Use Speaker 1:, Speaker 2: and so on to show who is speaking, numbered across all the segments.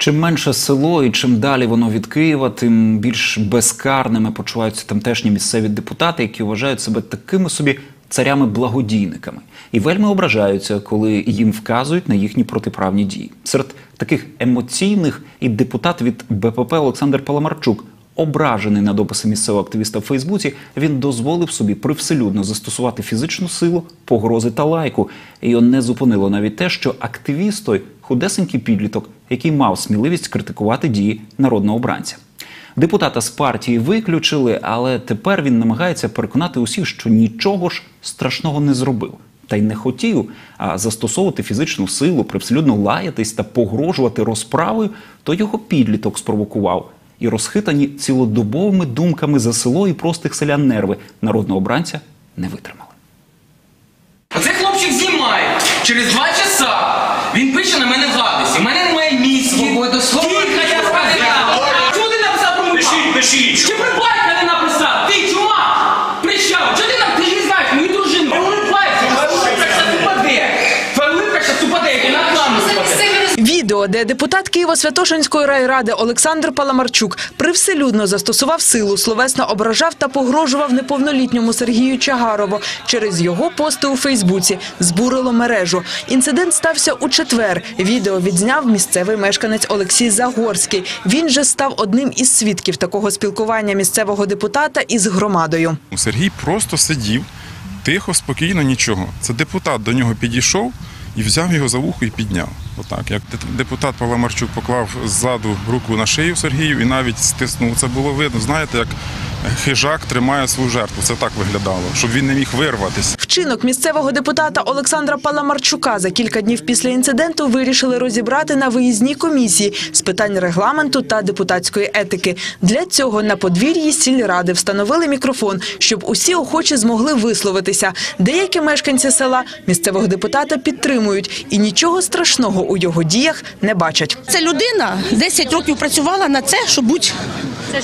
Speaker 1: Чим менше село і чим далі воно від Києва, тим більш безкарними почуваються тамтешні місцеві депутати, які вважають себе такими собі царями-благодійниками і вельми ображаються, коли їм вказують на їхні протиправні дії. Серед таких емоційних і депутат від БПП Олександр Паламарчук. Ображений на дописи місцевого активіста в Фейсбуці, він дозволив собі привселюдно застосувати фізичну силу, погрози та лайку. І його не зупинило навіть те, що активіст той худесенький підліток, який мав сміливість критикувати дії народного обранця. Депутата з партії виключили, але тепер він намагається переконати усіх, що нічого ж страшного не зробив. Та й не хотів, а застосовувати фізичну силу, привселюдно лаятись та погрожувати розправою, то його підліток спровокував. І розхитані цілодобовими думками за село і простих селян нерви народного обранця не витримали.
Speaker 2: Оцей хлопчик знімає. Через два часа він пише на мене гадості. Мене
Speaker 3: Відео, де депутат Києво-Святошинської райради Олександр Паламарчук привселюдно застосував силу, словесно ображав та погрожував неповнолітньому Сергію Чагарову через його пости у Фейсбуці, збурило мережу. Інцидент стався у четвер. Відео відзняв місцевий мешканець Олексій Загорський. Він же став одним із свідків такого спілкування місцевого депутата із громадою.
Speaker 4: Сергій просто сидів тихо, спокійно, нічого. Це депутат до нього підійшов і взяв його за вухо і підняв. Отак. Як депутат депутат Паламарчук поклав ззаду руку на шию Сергію і навіть стиснув. Це було видно. Знаєте, як хижак тримає свою жертву. Це так виглядало, щоб він не міг вирватися.
Speaker 3: Вчинок місцевого депутата Олександра Паламарчука за кілька днів після інциденту вирішили розібрати на виїзній комісії з питань регламенту та депутатської етики. Для цього на подвір'ї сільради встановили мікрофон, щоб усі охочі змогли висловитися. Деякі мешканці села місцевого депутата підтримують і нічого страшного у його діях не бачать.
Speaker 5: Ця людина 10 років працювала на це, щоб бути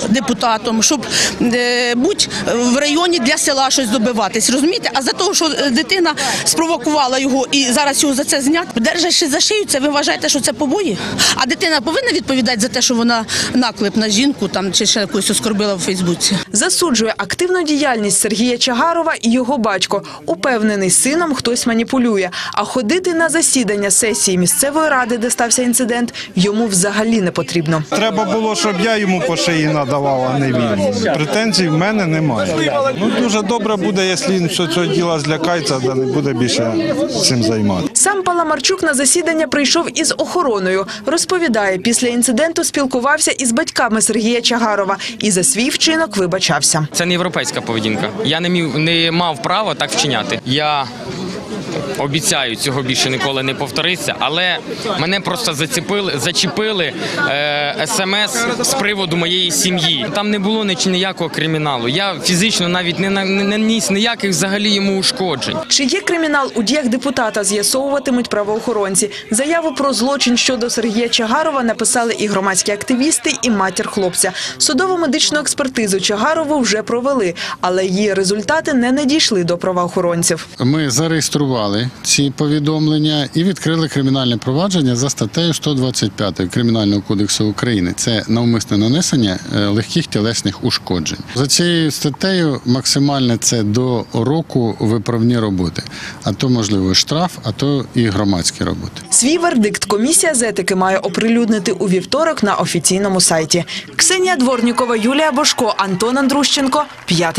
Speaker 5: депутатом, щоб е, бути в районі для села щось добиватись. Розумієте? А за того, що е, дитина спровокувала його і зараз його за це зняти, держачи за шию, це ви вважаєте, що це побої? А дитина повинна відповідати за те, що вона наклеп на жінку там чи ще якось оскорбила в Фейсбуці.
Speaker 3: Засуджує активну діяльність Сергія Чагарова і його батько. Упевнений, сином хтось маніпулює. А ходити на засідання сесії місцевої ради, де стався інцидент, йому взагалі не потрібно.
Speaker 6: Треба було, щоб я йому по шиї надавав, а не він. Претензій в мене немає. Ну дуже добре буде, якщо він все цього діла злякається, да не буде більше цим займатися.
Speaker 3: Сам Паламарчук на засідання прийшов із охороною. Розповідає, після інциденту спілкувався із батьками Сергія Чагарова і за свій вчинок вибачався.
Speaker 2: Це не європейська поведінка. Я не міг не мав права так вчиняти. Я обіцяю, цього більше ніколи не повториться, але мене просто зацепили, зачепили е, смс з приводу моєї сім'ї. Там не було ніч- ніякого криміналу. Я фізично навіть не на- не наніс ніяких взагалі йому ушкоджень.
Speaker 3: Чи є кримінал у діях депутата, з'ясовуватимуть правоохоронці. Заяву про злочин щодо Сергія Чагарова написали і громадські активісти, і матір хлопця. Судово-медичну експертизу Чагарову вже провели, але її результати не надійшли до правоохоронців.
Speaker 7: Ми зареєстрували ці повідомлення і відкрили кримінальне провадження за статтею 125 Кримінального кодексу України. Це навмисне нанесення е, легких тілесних ушкоджень. За цією статтею максимальне це до року виправні роботи, а то можливо штраф, а то і громадські роботи.
Speaker 3: Свій вердикт комісія з етики має оприлюднити у вівторок на офіційному сайті. Ксенія Дворнікова, Юлія Бошко, Антон Андрущенко, п'ятий